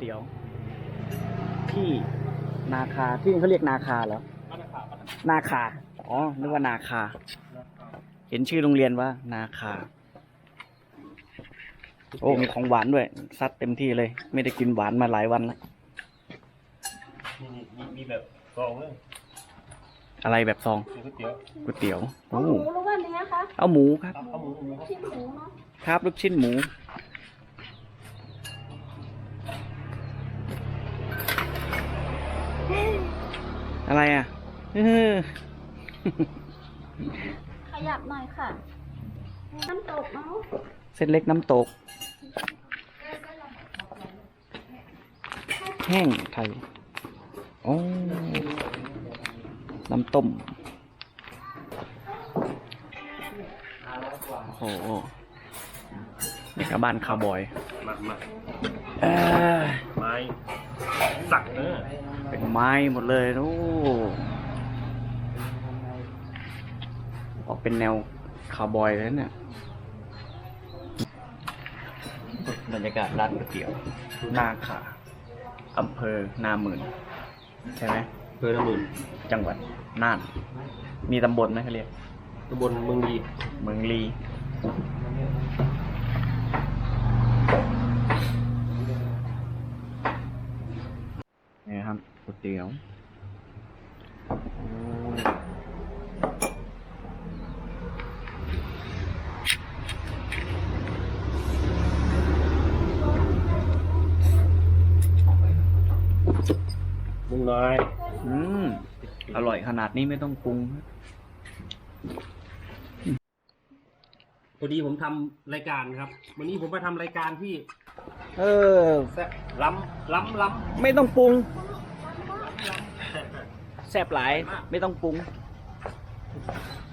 เตี๋ยว ที่นาคาที่นี่เขาเรียกนาคาเหรอบ้านนาคาบ้านนาคานาคาอ๋อนึกว่านาคา เห็นชื่อโรงเรียนว่า นาคา โอ้มีของหวานด้วยซัดเต็มที่เลย ไม่ได้กินหวานมาหลายวันแล้วนี่นี่มีมีแบบซองเลยอะไรแบบซองมีก๋วยเตี๋ยวก๋วยเตี๋ยวเอาโอ้หมูหรือว่าเนื้อคะเอาหมูครับเอาเอาหมูหมูครับชิ้นหมูเนาะครับลูกชิ้นหมู อะไรอะเออขยับหน่อยค่ะ น้ำตกเนาะเส้นเล็กน้ำตก แห้งไทยโอ้น้ำต้มโอ้โหนี่ก็บ้านคาวบอย มามาเอ้ยไม้สักเนอะ เป็นไม้หมดเลยโอ้ออกเป็นแนวคาวบอยเลยเนี่ยบรรยากาศร้านก๋วยเตี๋ยวนาขาอำเภอนาหมื่น ใช่ไหมเพื่อนละหมื่น จังหวัดน่าน มีตำบลไหมเขาเรียกตำบลเมืองดีเมืองลีนี่ครับก๋วย เตี๋ยวโอ้มุงน้อยอืมอร่อยขนาดนี้ไม่ต้องปรุงพอดีผมทำรายการครับ วันนี้ผมมาทำรายการที่เออ แซ่บล้ำล้ำล้ไม่ต้องปรุง แซ่บหลาย ไม่ต้องปรุง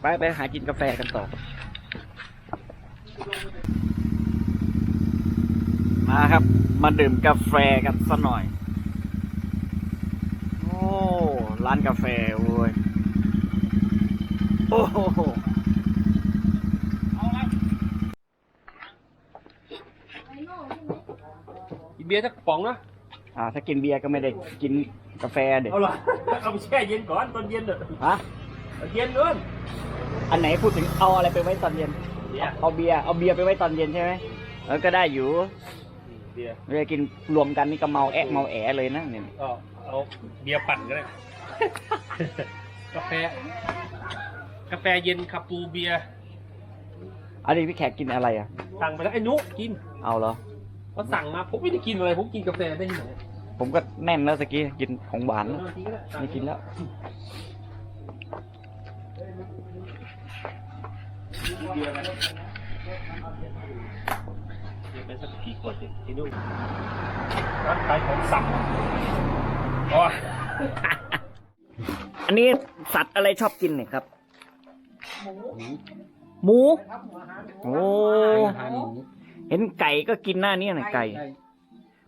ไปไปหากินกาแฟกันต่อ มาครับ มาดื่มกาแฟกันสักหน่อย โอ้ ร้านกาแฟโว้ย โอ้โหไอโน่ใช่ไหมำอีเบียร์สักกระป๋องนะอ่า ถ้ากินเบียร์ก็ไม่ได้กิน กาแฟเด็กเอาล่ะเอาไปแช่เย็นก่อนตอนเย็นเถอะฮะเอาเย็นด้วยอันไหนพูดถึงเอาอะไรไปไว้ตอนเย็น เบียร์เอาเบียร์เอาเบียร์ไปไว้ตอนเย็นใช่ไหมเออก็ได้อยู่เบียร์เวลากินรวมกันนี่ก็เมาแอะเมาแอะเลยนะเนี่ยก็เอาเบียร์ปั่นก็ได้ กาแฟ กาแฟเย็นคาปูเบียร์อันนี้พี่แขกกินอะไรอะ สั่งไปแล้วไอ้นุกินเอาเหรอเขาสั่งมาผมไม่ได้กินอะไรผมกินกาแฟได้ที่ไหน ผมก็แน่นแล้วสกี้กินของหวานเอแล้วอทีก็ได้สั่งไม่กินแล้วเบียร์ไปเบียร์ไปสักกี่ขวดดิที่นู่นร้านขายของสับอ๋ออันนี้สัตว์อะไรชอบกินเนี่ยครับ หมู โอ้อาหารหมูเห็นไก่ก็กินหน้านี้นะไก่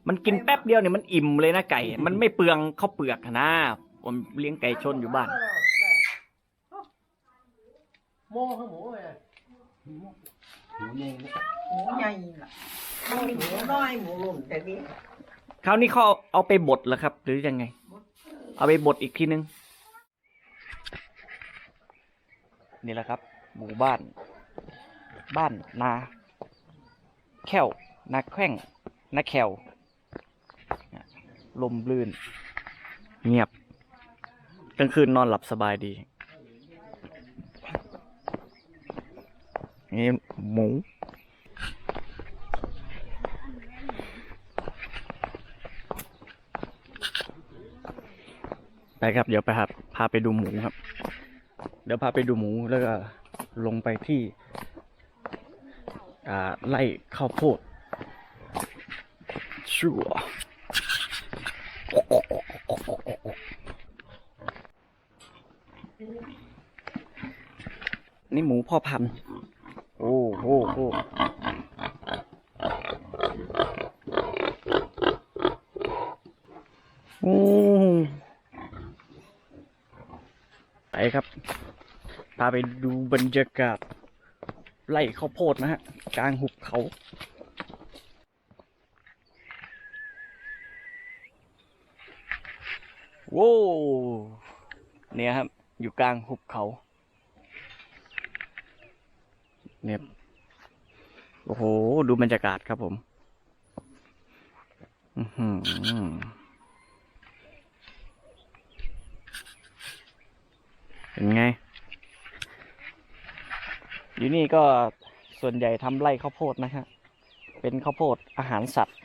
มันกินแป๊บเดียวเนี่ยมันอิ่มเลยนะไก่ มันไม่เปลืองข้าวเปลือกอะนะ ผมเลี้ยงไก่ชนอยู่บ้าน โม่ข้างหมูเลยหมูใหญ่ล่ะมีหมูน้อยหมูหลุ่นแต่นี่คราวนี้เขาเอาไปบดเหรอครับ หรือยังไง เอาไปบดอีกทีนึง นี่แหละครับ หมู่บ้าน บ้านนา แข้วนาแข้งนาแขว ลมลื่น เงียบกลางคืนนอนหลับสบายดี นี่หมูไปครับ เดี๋ยวไปครับพาไปดูหมูครับ เดี๋ยวพาไปดูหมูแล้วก็ลงไปที่ไล่ข้าวโพดชัว นี่หมูพ่อพันธุ์โอ้โหโอ้โอ้ไปครับ พาไปดูบรรยากาศ ไล่ข้าวโพดนะฮะ กลางหุบเขา ว้เนี่ยครับ อยู่กลางหุบเขาเนี่ยโอ้โห ดูบรรยากาศครับผมอือหือเป็นไง อยู่นี่ก็ส่วนใหญ่ทำไร่ข้าวโพดนะฮะเป็นข้าวโพดอาหารสัตว์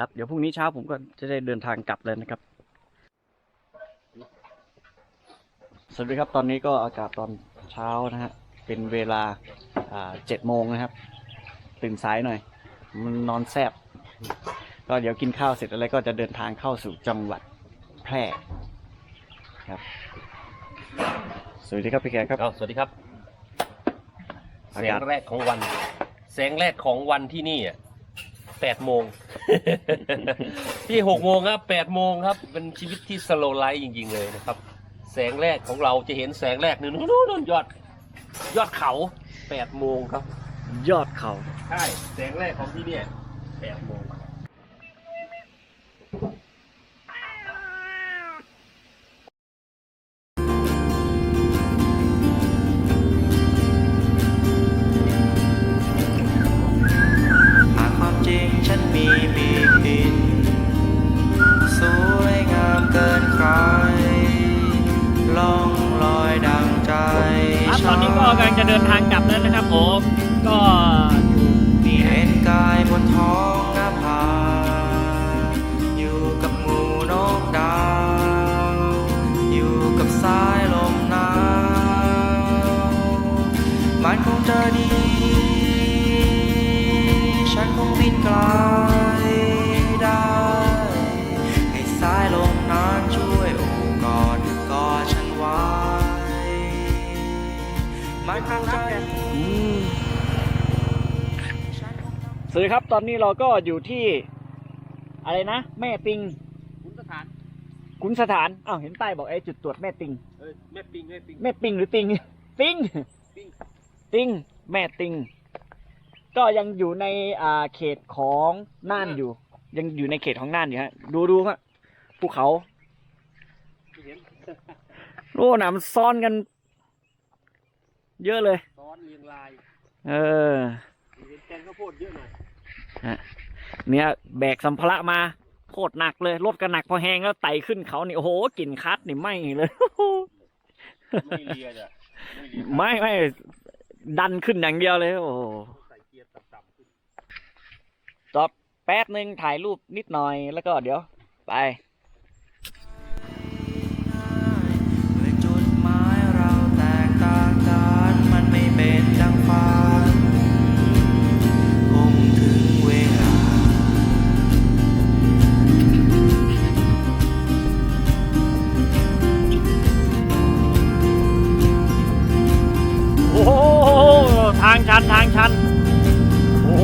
ครับเดี๋ยวพรุ่งนี้เช้าผมก็จะได้เดินทางกลับเลยนะครับ สวัสดีครับตอนนี้ก็อากาศตอนเช้านะฮะเป็นเวลาอ่าเจ็ดโมงนะครับ ตื่นสายหน่อย มันนอนแซบก็เดี๋ยวกินข้าวเสร็จอะไรก็จะเดินทางเข้าสู่จังหวัดแพร่ครับ สวัสดีครับพี่แขกครับเอาสวัสดีครับอาแสกาศงแรกของวันแสงแรกของวันที่นี่อะแปดโมง ที่หกโมงครับแปดโมงครับ เป็นชีวิตที่สโลไลท์จริง ๆ เลยนะครับ แสงแรกของเราจะเห็นแสงแรกนู่นนู่นนู่นยอด ยอดเขาแปดโมงครับ ยอดเขา ใช่ แสงแรกของที่เนี่ยแปดโมง คงจะดีฉันคงบินไกลได้ ให้สายลมนั้นช่วยโอบกอดกอดฉันไว้ มันคงจะดีอืมสวัสดีครับ ตอนนี้เราก็อยู่ที่ อะไรนะ แม่ปิงคุณสถานขุนสถานอ้าวเห็นป้ายบอกไอ้จุดตรวจแม่ติง เออแม่ปิงแม่ปิง แม่ปิงหรือติง ติงปิง ติง แม่ติง ก็ยังอยู่ในอ่าเขตของน่านอยู่ ยังอยู่ในเขตของน่านอยู่ฮะ ดูดูฮะภูเขาไม่เห็นโอ้หนามนซ้อนกัน เยอะเลย ซ้อนเรียงราย เออเห็นแกงข้าวโพดเยอะหน่อยเนี่ยแบกสัมภาระมาโคตรหนักเลยรถก็หนักพอแห้งแล้วไต่ขึ้นเขานี่โอ้โหกลิ่นคัดนี่ไหม่เลยไม่เลียจ้ะไม่เลียไม่ไม่ ดันขึ้นอย่างเดียวเลย โอ้โหใส่เกียร์ต่ำๆขึ้นจอดแป๊บหนึ่งถ่ายรูปนิดหน่อยแล้วก็เดี๋ยว ไป นทางชันโอ้โห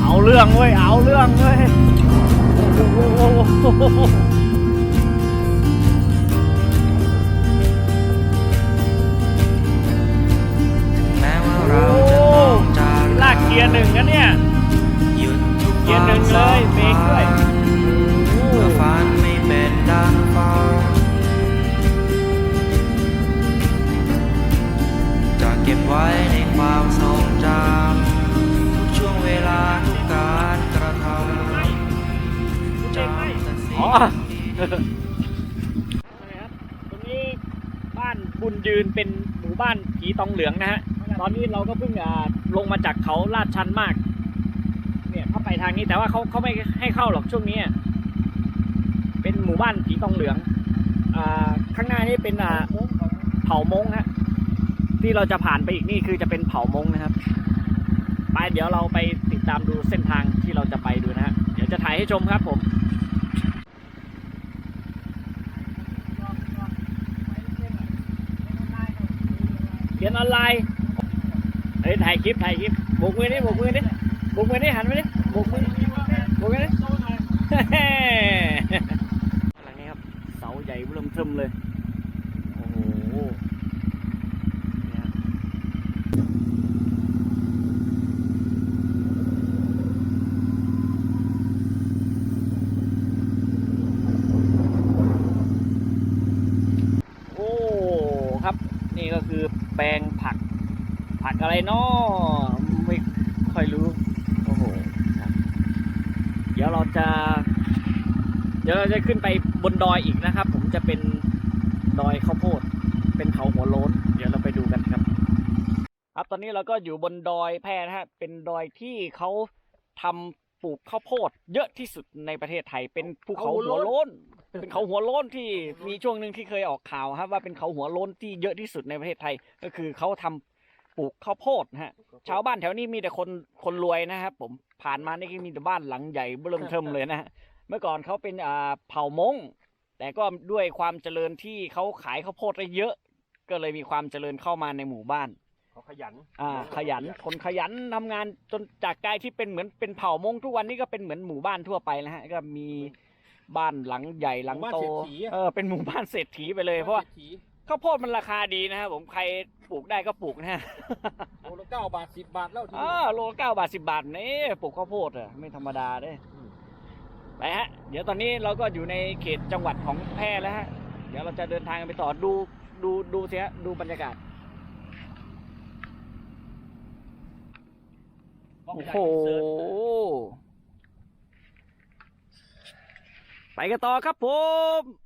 เอาเรื่องเว้ยเอาเรื่องเว้ยโอ้โหแม้ว่าเราจะต้องจากลากเกียร์หนึ่งนะเนี่ย หยุดทุกเกียร์หนึ่งเลยเบรกด้วย ไว้ในความทรงจำทุกช่วงเวลาทุกการกระทำจำแต่สิ่งอ๋อที่ตรงนี้บ้านบุญยืนเป็นหมู่บ้านผีตองเหลืองนะฮะ ตอนนี้เราก็เพิ่งอ่าลงมาจากเขาลาดชันมาก เนี่ยเข้าไปทางนี้แต่ว่าเขาเขาไม่ให้เข้าหรอกช่วงนี้อะเป็นหมู่บ้านผีตองเหลือง อ่าข้างหน้านี่เป็นอ่าเผ่ามงฮะ ที่เราจะผ่านไปอีกนี่คือจะเป็นเผ่ามงนะครับ ไปเดี๋ยวเราไปติดตามดูเส้นทางที่เราจะไปดูนะฮะเดี๋ยวจะถ่ายให้ชมครับผมเขียนออนไลน์เฮ้ยถ่ายคลิปถ่ายคลิปโบกมือนี่โบกมือนี่โบกมือนี่หันมาดิโบกมือโบกมือนี่อะไรนี่ครับเสาใหญ่เริ่มเทิมเลย คือแปลงผัก ผักอะไรเนาะไม่ค่อยรู้ โอ้โหครับเดี๋ยวเราจะ เดี๋ยวเราจะขึ้นไปบนดอยอีกนะครับ ผมจะเป็นดอยข้าวโพด เป็นเขาหัวโล้น เดี๋ยวเราไปดูกันครับ ครับตอนนี้เราก็อยู่บนดอยแพร่นะฮะ เป็นดอยที่เขาทำปลูกข้าวโพด เยอะที่สุดในประเทศไทย เป็นภูเขาหัวโล้น เป็นเขาหัวโล้นที่มีช่วงหนึ่งที่เคยออกข่าวครับว่าเป็นเขาหัวโล้นที่เยอะที่สุดในประเทศไทย ก็คือเขาทำปลูกข้าวโพดนะฮะชาวบ้านแถวนี้มีแต่คนคนรวยนะครับผมผ่านมานี่ก็มีแต่บ้านหลังใหญ่เบิ่มเทิมเลยนะฮะเมื่อก่อนเขาเป็นอ่าเผ่ามงแต่ก็ด้วยความเจริญที่เขาขายข้าวโพดได้เยอะ ก็เลยมีความเจริญเข้ามาในหมู่บ้านเขาขยัน อ่า ขยัน คนขยันทำงานจนจากกลายที่เป็นเหมือนเป็นเผ่ามงทุกวันนี้ก็เป็นเหมือนหมู่บ้านทั่วไปนะฮะ ก็มี บ้านหลังใหญ่หลังโต หมู่บ้านเศรษฐีอะ เออเป็นหมู่บ้านเศรษฐีไปเลยเพราะว่าข้าวโพดมันราคาดีนะครับผมใครปลูกได้ก็ปลูกนะฮะ โลละเก้าบาทสิบบาทแล้วทีอ่าโลเก้าบาทสิบาทนี่ปลูกข้าวโพดอะไม่ธรรมดาเด้ไปฮะ เดี๋ยวตอนนี้เราก็อยู่ในเขตจังหวัดของแพร่แล้วฮะ เดี๋ยวเราจะเดินทางกันไปต่อดูดูดูเสียดูบรรยากาศ โอ้โห ไปกันต่อครับผม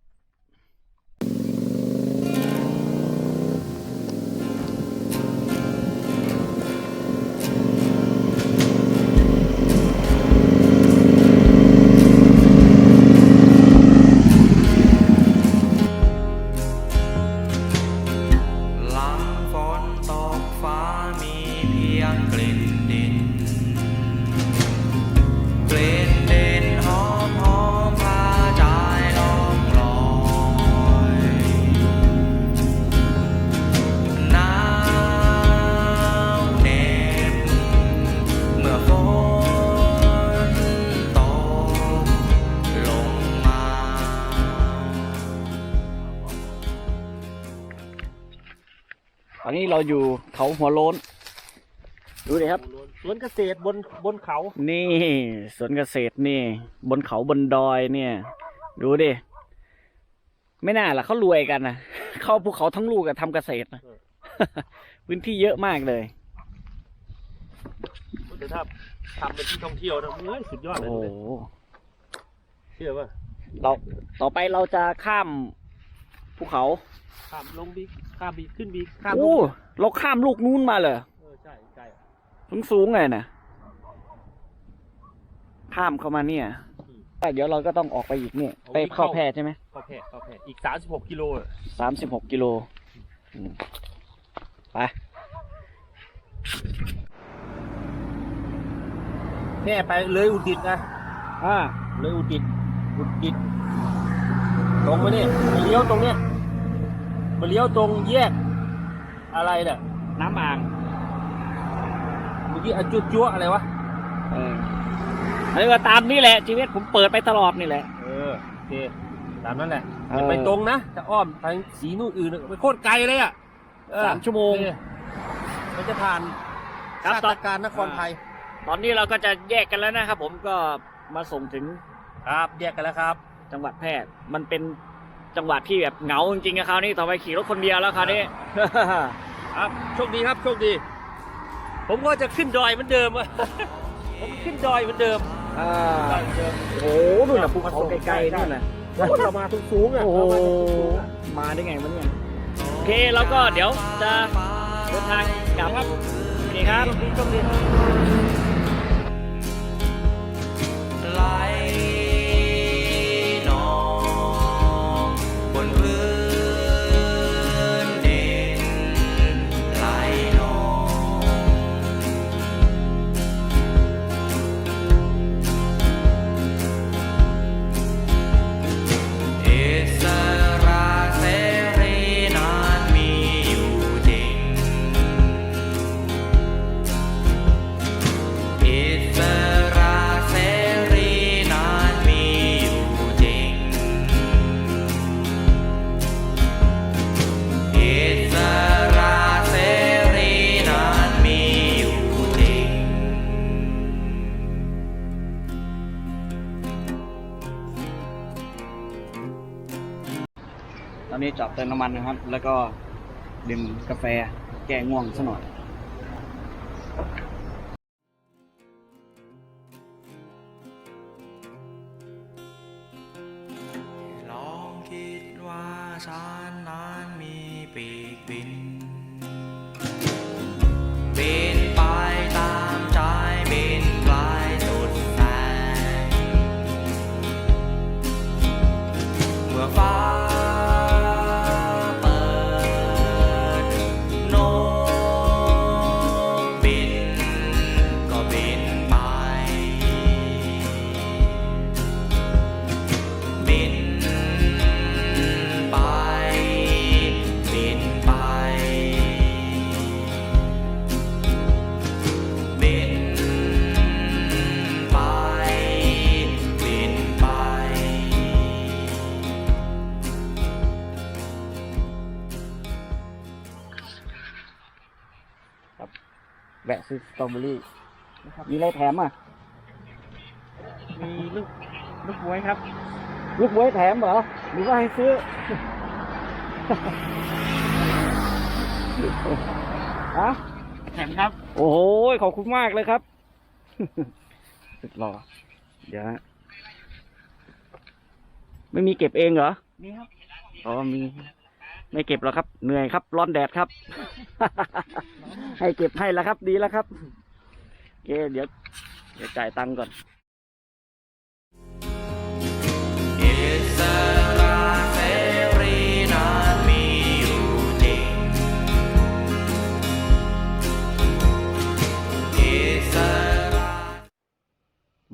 อนนี้เราอยู่เขาหัวโล้น ดูดิครับสวนเกษตรบนบนเขานี่สวนเกษตรนี่ บนเขาบนดอยเนี่ย ดูดิ ไม่น่าล่ะเขารวยกันนะเข้าภูเขาทั้งลูกอะทำเกษตรนะพื้นที่เยอะมากเลยแต่ถ้าทำเป็นที่ท่องเที่ยวนะเฮ้ยสุดยอดโอ้เลยโหเชื่อป่ะเราต่อไปเราจะข้ามภูเขา ข้ามลงบี ข้ามบีขึ้นบีข้ามลโอ้งเราข้ามลูกนู้นมาเลยเออใช่ใช่สูงสูงๆเลยนะข้ามเข้ามาเนี่ยเดี๋ยวเราก็ต้องออกไปอีกเนี่ย ไปเข้าแพร่ใช่ไหมเข้าแพร่เข้าแพร่อีกสามสิบหกกิโลอะสามสิบหกกิโลอืมไปแพร่ไปเลยอุดิตนะอ่าเลยอุดิตอุดิตตรงมาเนี่ยมาเลี้ยวตรงเนี้ย มาเลี้ยวตรงแยกอะไรเนี่ยน้ำอ่างเมื่อกี้อะจุ๊จั๊วอะไรวะเอออันนี้ก็ตามนี่แหละ ชีวิตผมเปิดไปตลอดนี่แหละ เออโอเคตามนั้นแหละเอออ ย่าไปตรงนะจะอ้อมทางสีนู่นอื่นไปโคตรไกลเลยอะเออสามชั่วโมง โอเคมันจะผ่านครับชาตอตินการนครไทยตอนนี้เราก็จะแยกกันแล้วนะครับผมก็มาส่งถึงครับแยกกันแล้วครับ จังหวัดแพร่มันเป็น จังหวัดที่แบบเหงาจริงๆอะคราวนี้ต่อไปขี่รถคนเดียวแล้วคราวนี้ ครับโชคดีครับโชคดี ผมก็จะขึ้นดอยเหมือนเดิมอะผมขึ้นดอยเหมือนเดิมอ่าดอยเหมือนเดิมโอ้โหนู่นน่ะภูเขาไกลๆนู่นน่ะโอ้เรามาสูงๆอะโอ้โหเรามาสูงๆอะมาได้ไงวะเนี่ยโอเคแล้วก็เดี๋ยวจะเดินทางกลับครับโอเคครับ อนนี้จอดเติมน้ำมันนะครับ แล้วก็ดื่มกาแฟแก้ง่วงซะหน่อย แวะซื้อสตรอเบอรี่มีอะไรแถมอะ มีลูกลูกบวยครับลูกบวยแถมเหรอหรือว่าให้ซื้อฮะแถมครับ โอ้โหขอบคุณมากเลยครับ สุดหล่อเดี๋ยวฮะไม่มีเก็บเองเหรอนี่ครับ อ๋อมี ไม่เก็บหรอกครับ เหนื่อยครับ ร้อนแดดครับ ให้เก็บให้แล้วครับ ดีแล้วครับโอเคเดี๋ยวเดี๋ยวจ่ายตังค์ก่อน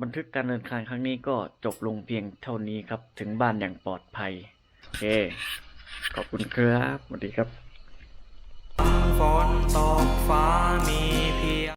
บันทึกการเดินทางครั้งนี้ก็จบลงเพียงเท่านี้ครับ ถึงบ้านอย่างปลอดภัยโอเค ขอบคุณครับสวัสดีครับ ฝนตกฟ้ามี